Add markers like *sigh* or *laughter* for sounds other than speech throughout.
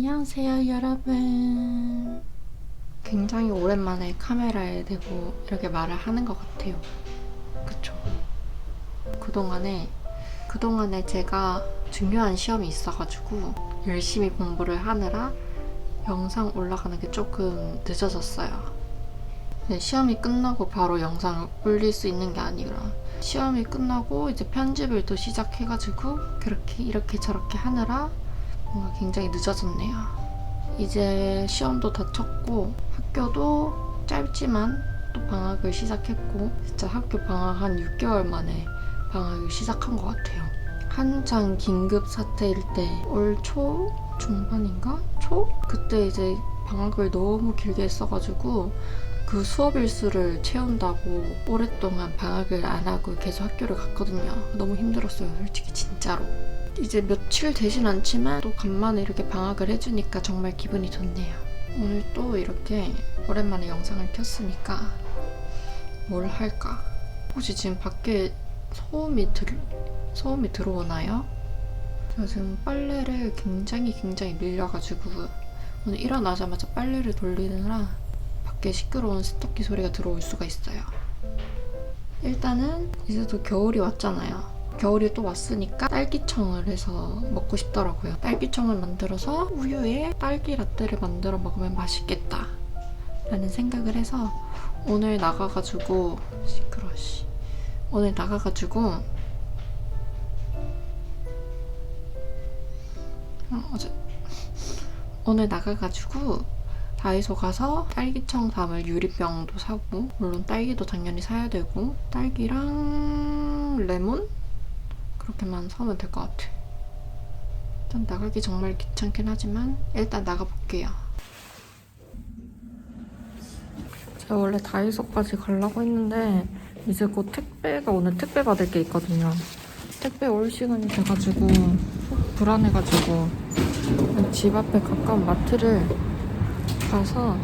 안녕하세요 여러분. 굉장히 오랜만에 카메라에 대고 이렇게 말을 하는 것 같아요. 그쵸? 그동안에 그동안에 제가 중요한 시험이 있어가지고 열심히 공부를 하느라 영상 올라가는 게 조금 늦어졌어요. 네, 시험이 끝나고 바로 영상을 올릴 수 있는 게 아니라 시험이 끝나고 이제 편집을 또 시작해가지고 그렇게 이렇게 저렇게 하느라 뭔가 굉장히 늦어졌네요. 이제 시험도 다 쳤고 학교도 짧지만 또 방학을 시작했고 진짜 학교 방학 한 6개월 만에 방학을 시작한 것 같아요. 한창 긴급 사태일 때 올 초 중반인가 초 그때 이제 방학을 너무 길게 했어가지고 그 수업 일수를 채운다고 오랫동안 방학을 안 하고 계속 학교를 갔거든요. 너무 힘들었어요, 솔직히 진짜로. 이제 며칠 되진 않지만 또 간만에 이렇게 방학을 해주니까 정말 기분이 좋네요. 오늘 또 이렇게 오랜만에 영상을 켰으니까 뭘 할까? 혹시 지금 밖에 소음이 들 소음이 들어오나요? 제가 지금 빨래를 굉장히 굉장히 밀려가지고 오늘 일어나자마자 빨래를 돌리느라 밖에 시끄러운 세탁기 소리가 들어올 수가 있어요. 일단은 이제 또 겨울이 왔잖아요. 겨울이 또 왔으니까 딸기청을 해서 먹고 싶더라고요. 딸기청을 만들어서 우유에 딸기 라떼를 만들어 먹으면 맛있겠다. 라는 생각을 해서 오늘 나가가지고 시끄러워 씨. 오늘 나가가지고 어, 어제 오늘 나가가지고 다이소 가서 딸기청 담을 유리병도 사고 물론 딸기도 당연히 사야 되고 딸기랑 레몬 그렇게만 사면 될 것 같아. 일단 나가기 정말 귀찮긴 하지만 일단 나가볼게요. 제가 원래 다이소까지 가려고 했는데 이제 곧 택배가 오늘 택배 받을 게 있거든요. 택배 올 시간이 돼가지고 불안해가지고 집 앞에 가까운 마트를 가서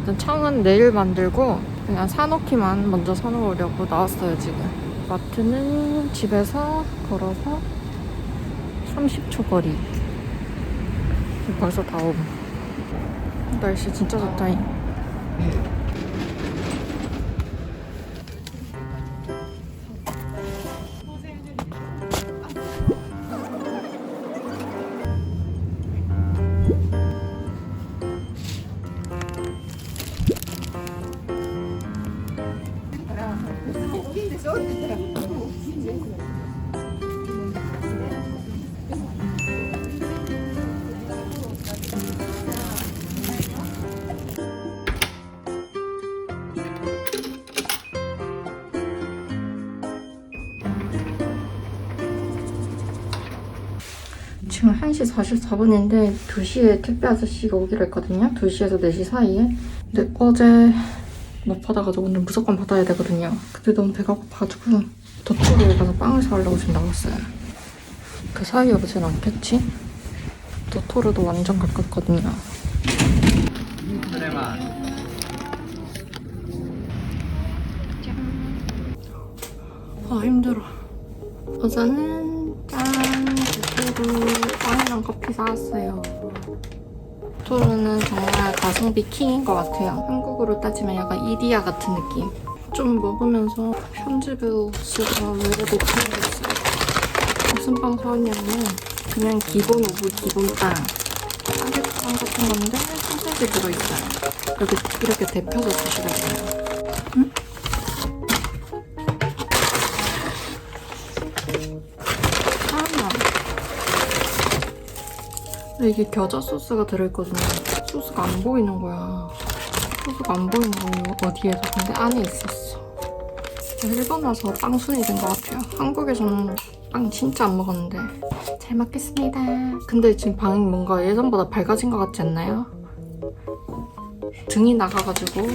일단 청은 내일 만들고 그냥 사놓기만 먼저 사놓으려고 나왔어요 지금. 마트는 집에서 걸어서 30초 거리. 벌써 다 옴. 날씨 진짜 좋다잉. 1시 44분인데 2시에 택배 아저씨가 오기로 했거든요. 2시에서 4시 사이에. 근데 어제 못 받아가지고 오늘 무조건 받아야 되거든요. 근데 너무 배가 고파가지고 도토리에 가서 빵을 사려고 지금 나갔어요. 그 사이에 오진 않겠지? 도토르도 완전 가깝거든요. 아 힘들어. 어제는 짠 도토르 빵이랑 커피 사왔어요. 도토르는 정말 가성비 킹인 것 같아요. 한국으로 따지면 약간 이디야 같은 느낌. 좀 먹으면서 편집을 쓰다가 왜 못하겠어요. 무슨 빵 사왔냐면 그냥 기본 오브 기본 빵. 삼계빵 같은 건데 소세지 들어있어요. 이렇게, 이렇게 데펴서 주시거든요. 응? 이게 겨자 소스가 들어있거든요. 소스가 안 보이는 거야. 소스가 안 보이는 거예요, 어디에서. 근데 안에 있었어. 일본 와서 빵순이 된 것 같아요. 한국에서는 빵 진짜 안 먹었는데. 잘 먹겠습니다. 근데 지금 방이 뭔가 예전보다 밝아진 것 같지 않나요? 등이 나가가지고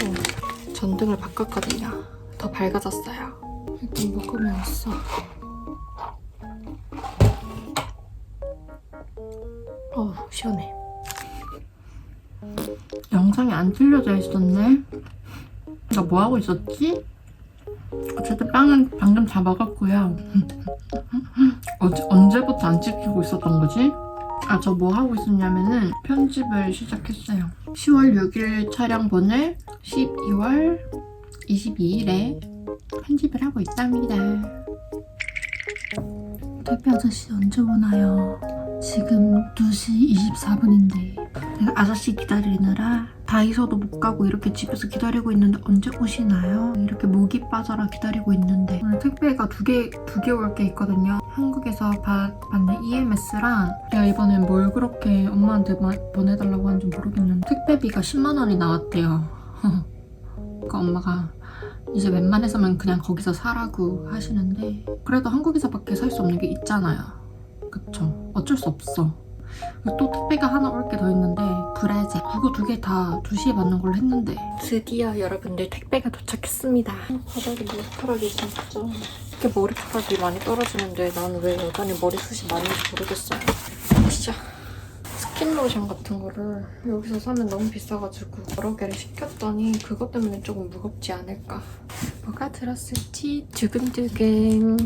전등을 바꿨거든요. 더 밝아졌어요. 일단 먹으면서. 시원해. 영상이 안 틀려져 있었네. 나 뭐 하고 있었지? 어쨌든 빵은 방금 다 먹었고요. 어제, 언제부터 안 찍히고 있었던 거지? 아, 저 뭐 하고 있었냐면은 편집을 시작했어요. 10월 6일 촬영본을 12월 22일에 편집을 하고 있답니다. 택배 아저씨 언제 오나요? 지금 2시 24분인데 내가 아저씨 기다리느라 다이소도 못 가고 이렇게 집에서 기다리고 있는데 언제 오시나요? 이렇게 목이 빠져라 기다리고 있는데 오늘 택배가 두 개 두 개 올 게 있거든요. 한국에서 받, 받는 EMS랑 내가 이번엔 뭘 그렇게 엄마한테 마- 보내달라고 하는지 모르겠는데 택배비가 10만 원이 나왔대요. *laughs* 그러니까 엄마가 이제 웬만해서면 그냥 거기서 사라고 하시는데 그래도 한국에서밖에 살 수 없는 게 있잖아요. 그쵸? 어쩔 수 없어. 그리고 또 택배가 하나 올 게 더 있는데 브레제 그거 두 개 다 2시에 받는 걸로 했는데 드디어 여러분들 택배가 도착했습니다. 바닥에 머리카락이 진짜 이렇게 머리카락이 많이 떨어지는데 나는 왜 여전히 머리숱이 많은지 모르겠어요. 스킨 로션 같은 거를 여기서 사면 너무 비싸가지고 여러 개를 시켰더니 그것 때문에 조금 무겁지 않을까. 뭐가 들었을지 두근두근.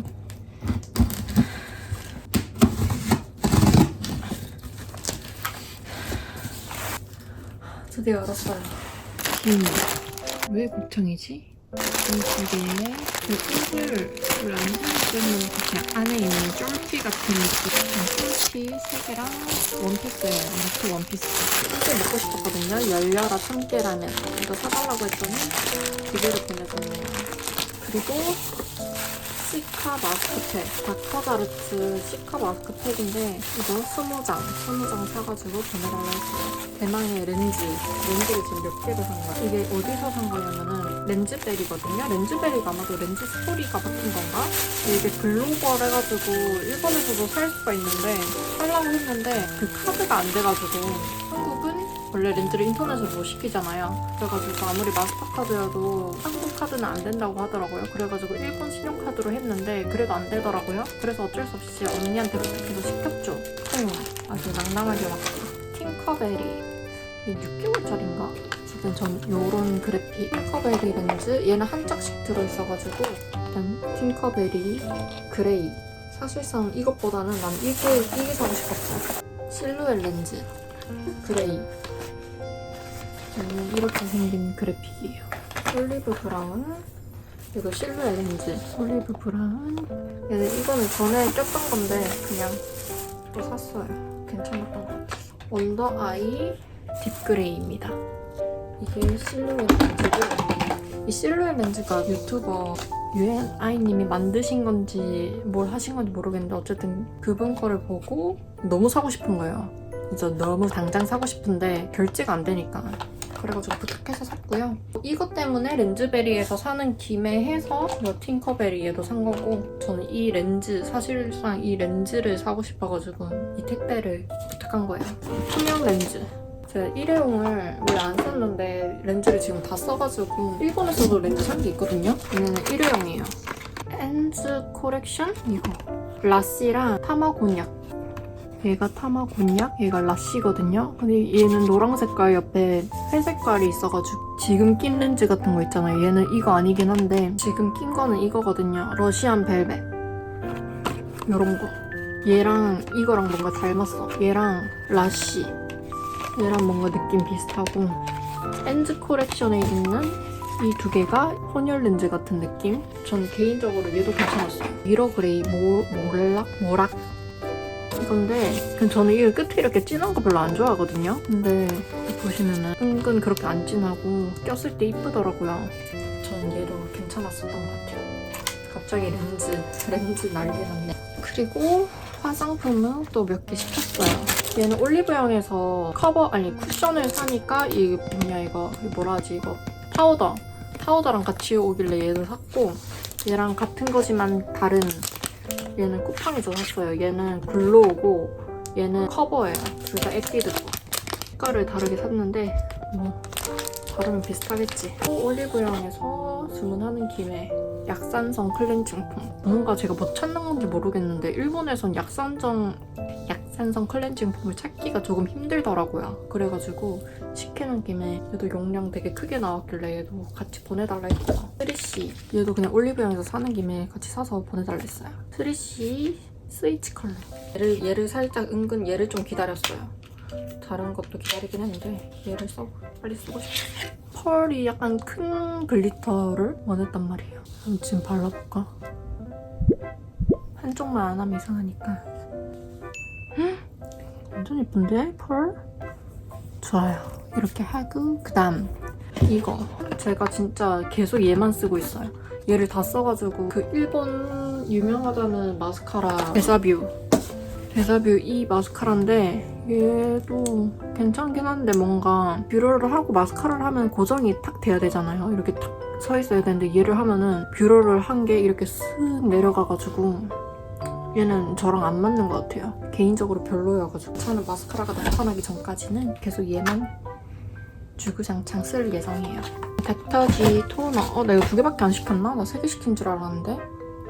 드디어 열었어요. 김. 왜 곱창이지? 이 두 개에 그 꿀을 안 쓰면 그냥 안에 있는 쫄피 같은 곱창 쫄피 3개랑 원피스예요. 이렇게 원피스. 쫄피 먹고 싶었거든요. 열려라 참깨라면. 이거 사달라고 했더니 두 개를 보내줬네요. 그리고 시카 마스크팩. 다커다르트 시카 마스크팩인데 이거 20장, 20장 사가지고 보내달라 했어요. 대망의 렌즈. 렌즈를 지금 몇 개를 산 거야. 이게 어디서 산 거냐면은 렌즈베리거든요. 렌즈베리가 아마도 렌즈 스토리가 같은 건가? 이게 글로벌 해가지고 일본에서도 살 수가 있는데 살라고 했는데 그 카드가 안 돼가지고 한국은 원래 렌즈를 인터넷으로 못 시키잖아요. 그래가지고 아무리 마스터카드여도 한국 카드는 안 된다고 하더라고요. 그래가지고 일본 신용카드로 했는데 그래도 안 되더라고요. 그래서 어쩔 수 없이 언니한테 부탁해서 시켰죠. 음, 아주 낭낭하게 왔다. 팅커베리. 이게 6개월짜리인가? 어쨌든 전 요런 그래픽 팅커베리 렌즈 얘는 한 짝씩 들어있어가지고 일단 팅커베리 그레이 사실상 이것보다는 난 이게 이게 사고 싶었어 실루엣 렌즈 그레이. 얘는 이렇게 생긴 그래픽이에요. 올리브 브라운. 이거 실루엣 렌즈. 올리브 브라운. 얘는 이거는 전에 꼈던 건데 그냥 또 샀어요. 괜찮았던 것 같아서 원더 아이 딥그레이입니다. 이게 실루엣 렌즈고 이 실루엣 렌즈가 유튜버 유엔 아이님이 만드신 건지 뭘 하신 건지 모르겠는데 어쨌든 그분 거를 보고 너무 사고 싶은 거예요. 진짜 너무 당장 사고 싶은데 결제가 안 되니까 그래가지고 부탁해서 샀고요. 이것 때문에 렌즈베리에서 사는 김에 해서 이 팅커베리에도 산 거고 저는 이 렌즈 사실상 이 렌즈를 사고 싶어가지고 이 택배를 부탁한 거예요. 투명 렌즈. 제가 일회용을 원래 안 썼는데 렌즈를 지금 다 써가지고 일본에서도 렌즈 산 게 있거든요. 얘는 일회용이에요. 엔즈 코렉션 이거 라시랑 타마곤약 얘가 타마 곤약 얘가 라시거든요. 근데 얘는 노랑 색깔 옆에 회색깔이 있어가지고 지금 낀 렌즈 같은 거 있잖아요. 얘는 이거 아니긴 한데 지금 낀 거는 이거거든요. 러시안 벨벳 요런 거. 얘랑 이거랑 뭔가 닮았어. 얘랑 라시 얘랑 뭔가 느낌 비슷하고 엔즈 콜렉션에 있는 이두 개가 혼혈 렌즈 같은 느낌? 전 개인적으로 얘도 괜찮았어요. 미러 그레이 모, 모락? 모락? 이건데 그냥 저는 이 끝에 이렇게 진한 거 별로 안 좋아하거든요. 근데 보시면은 은근 그렇게 안 진하고 꼈을 때 이쁘더라고요. 저는 얘도 괜찮았었던 것 같아요. 갑자기 렌즈, 렌즈 난리 났네. 그리고 화장품은 또 몇 개 시켰어요. 얘는 올리브영에서 커버 아니 쿠션을 사니까 이 뭐냐 이거 뭐라 하지 이거 파우더 파우더랑 같이 오길래 얘도 샀고 얘랑 같은 거지만 다른 얘는 쿠팡에서 샀어요. 얘는 글로우고 얘는 커버예요. 둘다 에뛰드 거. 색깔을 다르게 샀는데 뭐 다르면 비슷하겠지. 또 올리브영에서 주문하는 김에 약산성 클렌징 폼. 뭔가 제가 뭐 찾는 건지 모르겠는데 일본에선 약산성 약 산성 클렌징 폼을 찾기가 조금 힘들더라고요. 그래가지고 시키는 김에 얘도 용량 되게 크게 나왔길래 얘도 같이 보내달라 했고 트리씨 얘도 그냥 올리브영에서 사는 김에 같이 사서 보내달라 했어요. 트리씨 스위치 컬러. 얘를 얘를 살짝 은근 얘를 좀 기다렸어요. 다른 것도 기다리긴 했는데 얘를 써 빨리 쓰고 싶어. 펄이 약간 큰 글리터를 원했단 말이에요. 그럼 지금 발라볼까? 한쪽만 안 하면 이상하니까. 헉, 완전 예쁜데 펄? 좋아요. 이렇게 하고 그다음 이거 제가 진짜 계속 얘만 쓰고 있어요. 얘를 다 써가지고 그 일본 유명하다는 마스카라 데사뷰 데사뷰 이 마스카라인데 얘도 괜찮긴 한데 뭔가 뷰러를 하고 마스카라를 하면 고정이 탁 돼야 되잖아요. 이렇게 탁 서 있어야 되는데 얘를 하면은 뷰러를 한 게 이렇게 쓱 내려가가지고 얘는 저랑 안 맞는 것 같아요. 개인적으로 별로여가지고 저는 마스카라가 나타나기 전까지는 계속 얘만 주구장창 쓸 예정이에요. 닥터지 토너. 어, 나 이거 두 개밖에 안 시켰나? 나 세 개 시킨 줄 알았는데.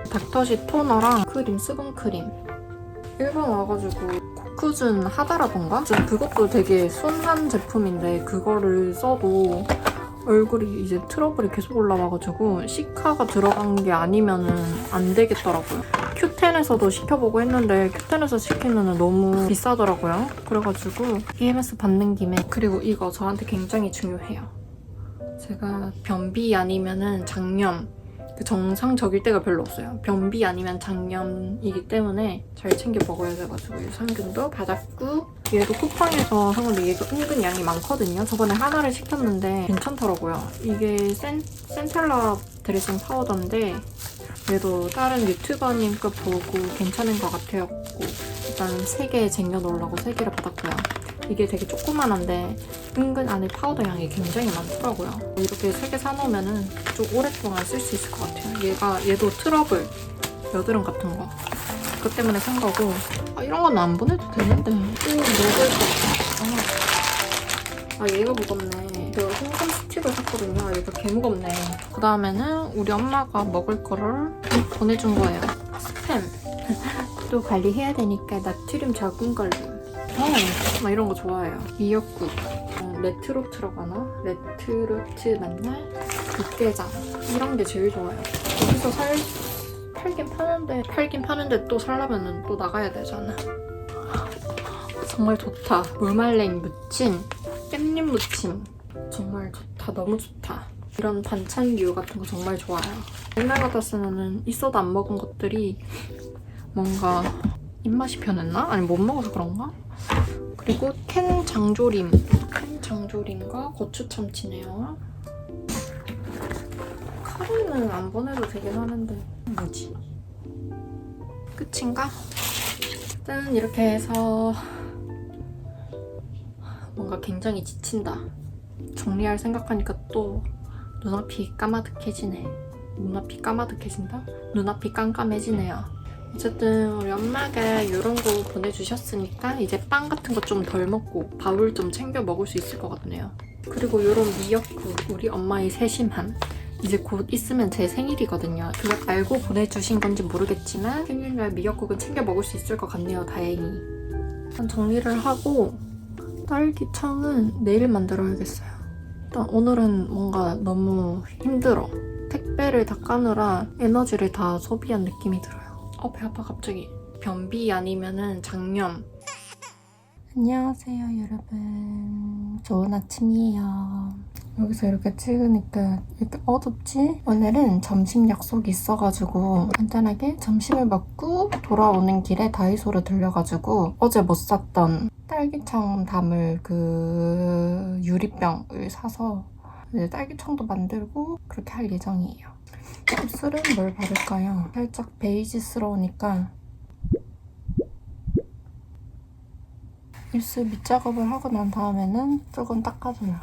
닥터지 토너랑 크림, 수분 크림. 일본 와가지고 코쿠준 하다라던가? 저 그것도 되게 순한 제품인데 그거를 써도 얼굴이 이제 트러블이 계속 올라와가지고 시카가 들어간 게 아니면은 안 되겠더라고요. 큐텐에서도 시켜보고 했는데 큐텐에서 시키면은 너무 비싸더라고요. 그래가지고 EMS 받는 김에 그리고 이거 저한테 굉장히 중요해요. 제가 변비 아니면은 장염 그 정상적일 때가 별로 없어요. 변비 아니면 장염이기 때문에 잘 챙겨 먹어야 돼가지고 유산균도 받았고 얘도 쿠팡에서 샀는데 얘가 은근 양이 많거든요. 저번에 하나를 시켰는데 괜찮더라고요. 이게 센, 센텔라 드레싱 파우더인데 얘도 다른 유튜버님 거 보고 괜찮은 것 같아갖고 일단 3개 쟁여놓으려고 3개를 받았고요. 이게 되게 조그만한데 은근 안에 파우더 양이 굉장히 많더라고요. 이렇게 3개 사놓으면은 좀 오랫동안 쓸 수 있을 것 같아요. 얘가 얘도 트러블 여드름 같은 거 그것 때문에 산 거고 아, 이런 건 안 보내도 되는데 또 먹을 거 아, 아 얘가 무겁네. 제가 홍삼 스틱을 샀거든요. 얘가 개 무겁네. 그 다음에는 우리 엄마가 먹을 거를 보내준 거예요. 스팸. *laughs* 또 관리해야 되니까 나트륨 적은 걸로. 어, 나 이런 거 좋아해요. 미역국. 어, 레트로트라고 하나? 레트로트 맨날 육개장. 이런 게 제일 좋아요. 여기서 살, 팔긴 파는데, 팔긴 파는데 또 살려면 또 나가야 되잖아. 정말 좋다. 무말랭 무침, 깻잎 무침. 정말 좋다. 너무 좋다. 이런 반찬류 같은 거 정말 좋아요. 옛날 같았으면은 있어도 안 먹은 것들이 뭔가 입맛이 변했나? 아니 못 먹어서 그런가? 그리고 캔 장조림. 캔 장조림과 고추 참치네요. 카레는 안 보내도 되긴 하는데 뭐지? 끝인가? 짠 이렇게 해서 뭔가 굉장히 지친다. 정리할 생각하니까 또 눈앞이 까마득해지네. 눈앞이 까마득해진다? 눈앞이 깜깜해지네요. 어쨌든 우리 엄마가 이런 거 보내주셨으니까 이제 빵 같은 거 좀 덜 먹고 밥을 좀 챙겨 먹을 수 있을 것 같네요. 그리고 이런 미역국 우리 엄마의 세심함 이제 곧 있으면 제 생일이거든요. 그걸 알고 보내주신 건지 모르겠지만 생일날 미역국은 챙겨 먹을 수 있을 것 같네요. 다행히. 일단 정리를 하고 딸기청은 내일 만들어야겠어요. 일단 오늘은 뭔가 너무 힘들어. 택배를 다 까느라 에너지를 다 소비한 느낌이 들어요. 어, 배 아파 갑자기. 변비 아니면은 장염. 안녕하세요, 여러분. 좋은 아침이에요. 여기서 이렇게 찍으니까 이렇게 어둡지? 오늘은 점심 약속이 있어가지고 간단하게 점심을 먹고 돌아오는 길에 다이소를 들려가지고 어제 못 샀던 딸기청 담을 그 유리병을 사서 이제 딸기청도 만들고 그렇게 할 예정이에요. 입술은 뭘 바를까요? 살짝 베이지스러우니까 입술 밑작업을 하고 난 다음에는 조금 닦아줘요.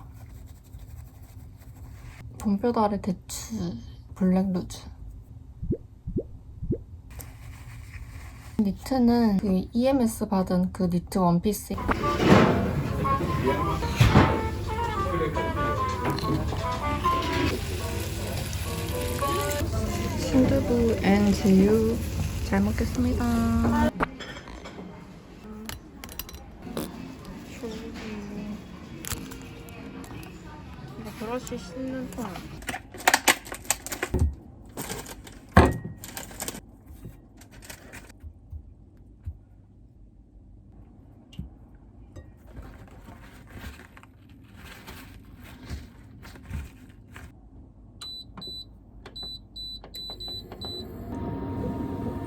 아래 대추 블랙 루즈 니트는 그 EMS 받은 그 니트 원피스. 신두부 앤 제유 잘 먹겠습니다. 브러쉬 씻는 통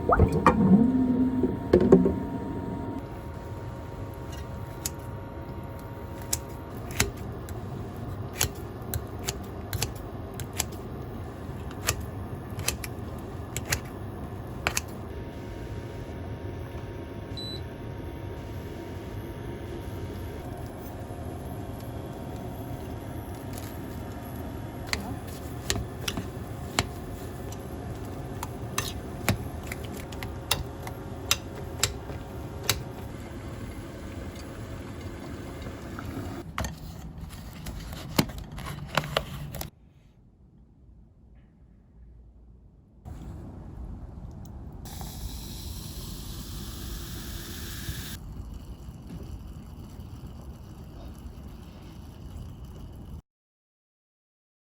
What?